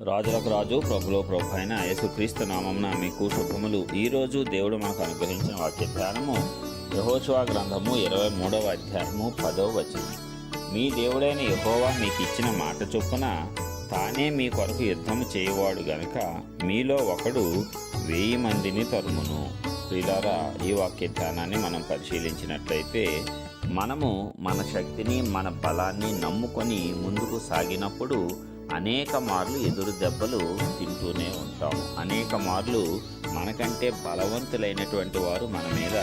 రాజులకు రాజు ప్రభులో ప్రభు అయిన యేసుక్రీస్తు నామంన మీకు శుభములు. ఈరోజు దేవుడు మనకు అనుగ్రహించిన వాక్య ధ్యానము యహోశివా గ్రంథము ఇరవై మూడవ అధ్యాయము పదవ వచనం. మీ దేవుడైన యహోవా మీకు ఇచ్చిన మాట చొప్పున తానే మీ కొరకు యుద్ధము చేయవాడు గనుక మీలో ఒకడు వెయ్యి మందిని తరుమును. ప్రిలారా ఈ వాక్య ధ్యానాన్ని మనం పరిశీలించినట్లయితే మనము మన శక్తిని మన బలాన్ని నమ్ముకొని ముందుకు సాగినప్పుడు అనేక మార్లు ఎదురు దెబ్బలు తింటూనే ఉంటాం అనేక మార్లు మనకంటే బలవంతులైనటువంటి వారు మన మీద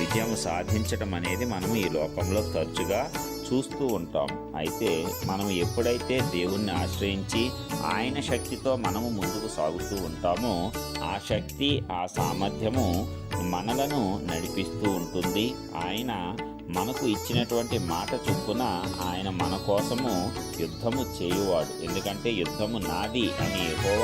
విజయం సాధించడం అనేది మనం ఈ లోకంలో తరచుగా చూస్తూ ఉంటాం. అయితే మనం ఎప్పుడైతే దేవుణ్ణి ఆశ్రయించి ఆయన శక్తితో మనము ముందుకు సాగుతూ ఉంటామో ఆ శక్తి ఆ సామర్థ్యము మనలను నడిపిస్తూ ఉంటుంది. ఆయన మనకు ఇచ్చినటువంటి మాట చొప్పున ఆయన మన కోసము యుద్ధము చేయువాడు. ఎందుకంటే యుద్ధము నాది అని ఎక్కువ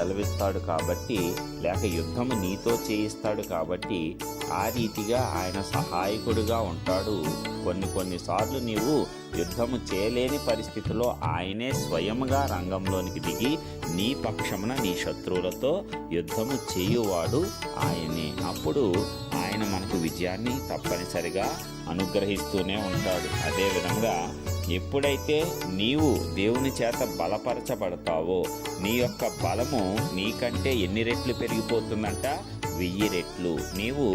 సెలవిస్తాడు కాబట్టి లేక యుద్ధము నీతో చేయిస్తాడు కాబట్టి ఆ రీతిగా ఆయన సహాయకుడిగా ఉంటాడు. కొన్ని కొన్నిసార్లు నీవు యుద్ధము చేయలేని పరిస్థితిలో ఆయనే స్వయంగా రంగంలోనికి దిగి నీ పక్షమున నీ శత్రువులతో యుద్ధము చేయువాడు ఆయనే. అప్పుడు ఆయన మనకు విజయాన్ని తప్పనిసరిగా అనుగ్రహిస్తూనే ఉంటాడు. అదేవిధంగా ఎప్పుడైతే నీవు దేవుని చేత బలపరచబడతావో నీ యొక్క బలము నీకంటే ఎన్ని రెట్లు పెరిగిపోతుందంట? వెయ్యి రెట్లు. నీవు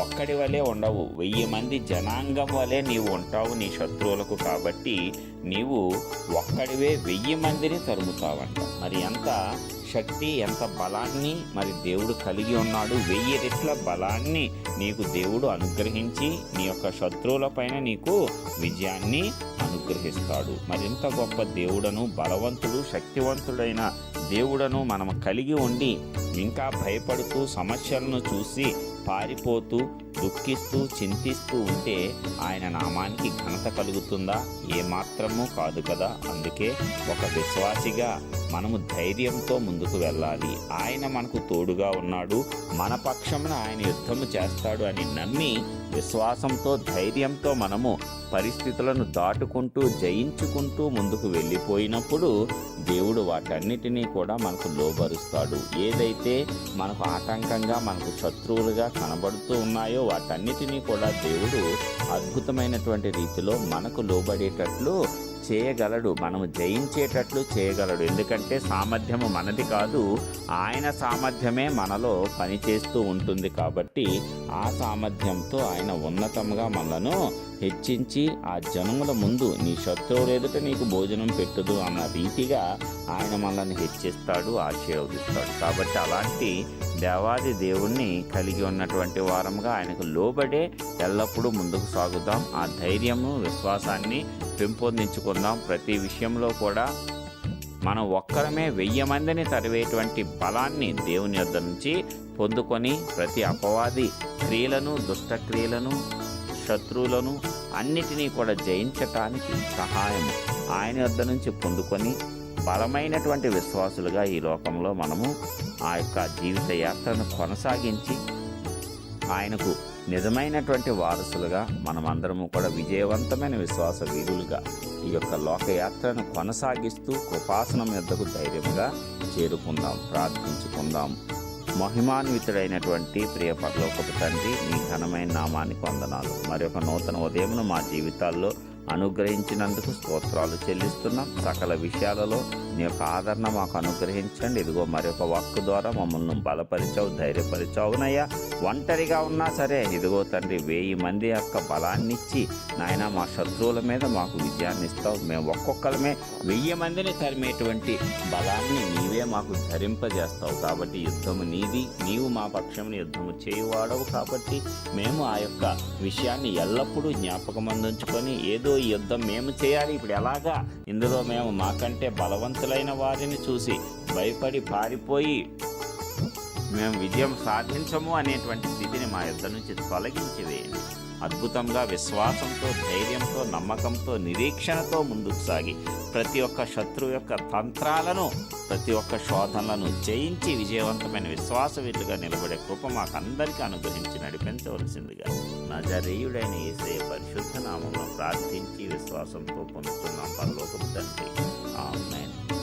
ఒక్కడి వలె ఉండవు. వెయ్యి మంది జనాంగం వలె నీవు ఉంటావు నీ శత్రువులకు కాబట్టి నీవు ఒక్కడివే వెయ్యి మందిని తరుముతావంట. మరి ఎంత శక్తి ఎంత బలాన్ని మరి దేవుడు కలిగి ఉన్నాడు? వెయ్యి రెట్ల బలాన్ని నీకు దేవుడు అనుగ్రహించి నీ యొక్క శత్రువుల పైన నీకు విజయాన్ని అనుగ్రహిస్తాడు. మరింత గొప్ప దేవుడను బలవంతుడు శక్తివంతుడైన దేవుడను మనం కలిగి ఉండి ఇంకా భయపడుతూ సమస్యలను చూసి పారిపోతూ దుఃఖిస్తూ చింతిస్తూ ఉంటే ఆయన నామానికి ఘనత కలుగుతుందా? ఏమాత్రమూ కాదు కదా. అందుకే ఒక విశ్వాసిగా మనము ధైర్యంతో ముందుకు వెళ్ళాలి. ఆయన మనకు తోడుగా ఉన్నాడు. మన పక్షమున ఆయన యుద్ధము చేస్తాడు అని నమ్మి విశ్వాసంతో ధైర్యంతో మనము పరిస్థితులను దాటుకుంటూ జయించుకుంటూ ముందుకు వెళ్ళిపోయినప్పుడు దేవుడు వాటన్నిటినీ కూడా మనకు లోబరుస్తాడు. ఏదైతే మనకు ఆటంకంగా మనకు శత్రువులుగా కనబడుతూ ఉన్నాయో వాటన్నిటినీ కూడా దేవుడు అద్భుతమైనటువంటి రీతిలో మనకు లోబడేటట్లు చేయగలడు. మనము జయించేటట్లు చేయగలడు. ఎందుకంటే సామర్థ్యము మనది కాదు ఆయన సామర్థ్యమే మనలో పనిచేస్తూ ఉంటుంది కాబట్టి ఆ సామర్థ్యంతో ఆయన ఉన్నతంగా మనలను హెచ్చించి ఆ జనముల ముందు నీ శత్రువులు ఎదుట నీకు భోజనం పెట్టదు అన్న రీతిగా ఆయన మనల్ని హెచ్చిస్తాడు ఆశీర్వదిస్తాడు. కాబట్టి అలాంటి దేవాది దేవుణ్ణి కలిగి ఉన్నటువంటి వారంగా ఆయనకు లోబడే ఎల్లప్పుడూ ముందుకు సాగుదాం. ఆ ధైర్యము విశ్వాసాన్ని పెంపొందించుకుందాం. ప్రతి విషయంలో కూడా మనం ఒక్కరమే వెయ్యి మందిని తరివేటువంటి బలాన్ని దేవుని యొద్ద నుంచి పొందుకొని ప్రతి అపవాది క్రియలను దుష్టక్రియలను శత్రువులను అన్నిటినీ కూడా జయించటానికి సహాయం ఆయన వద్ద నుంచి పొందుకొని బలమైనటువంటి విశ్వాసులుగా ఈ లోకంలో మనము ఆ యొక్క జీవిత యాత్రను కొనసాగించి ఆయనకు నిజమైనటువంటి వారసులుగా మనమందరము కూడా విజయవంతమైన విశ్వాస వీరులుగా ఈ యొక్క లోకయాత్రను కొనసాగిస్తూ కృపాసనం యొద్దకు ధైర్యంగా చేరుకుందాం ప్రార్థించుకుందాం. మహిమాన్వితుడైనటువంటి ప్రియ పరలోకపు తండ్రి మీ ఘనమైన నామానికి వందనాలు. మరి ఒక నూతన ఉదయమును మా జీవితాల్లో అనుగ్రహించినందుకు స్తోత్రాలు చెల్లిస్తున్నాం. సకల విషయాలలో నీ యొక్క ఆదరణ మాకు అనుగ్రహించండి. ఇదిగో మరొక వాక్కు ద్వారా మమ్మల్ని బలపరిచావు ధైర్యపరిచావునయ్యా ఒంటరిగా ఉన్నా సరే ఇదిగో తండ్రి వెయ్యి మంది యొక్క బలాన్నిచ్చి నాయన మా శత్రువుల మీద మాకు విజయాన్ని ఇస్తావు. మేము ఒక్కొక్కరమే వెయ్యి మందిని తరిమేటువంటి బలాన్ని నీవే మాకు ధరింపజేస్తావు. కాబట్టి యుద్ధము నీది నీవు మా పక్షముని యుద్ధము చేయువాడవు. కాబట్టి మేము ఆ యొక్క విషయాన్ని ఎల్లప్పుడూ జ్ఞాపకం అందించుకొని ఏదో ఈ యుద్ధం మేము చేయాలి. ఇప్పుడు ఎలాగా? ఇందులో మేము మాకంటే బలవంతులైన వారిని చూసి భయపడి పారిపోయి మేము విజయం సాధించము అనేటువంటి స్థితిని మా యుద్ధ నుంచి తొలగించి వేయండి అద్భుతంగా విశ్వాసంతో ధైర్యంతో నమ్మకంతో నిరీక్షణతో ముందుకు సాగి ప్రతి ఒక్క శత్రువు యొక్క తంత్రాలను ప్రతి ఒక్క శోధనలను జయించి విజయవంతమైన విశ్వాస విశ్వాసవీరులుగా నిలబడే కృప మాకందరికీ అనుగ్రహించి నడిపించవలసిందిగా నజరేయుడైన ఏసే పరిశుద్ధ నామంలో ప్రార్థించి విశ్వాసంతో పొందుతున్నాం పరలోకం తండ్రి. ఆమెన్.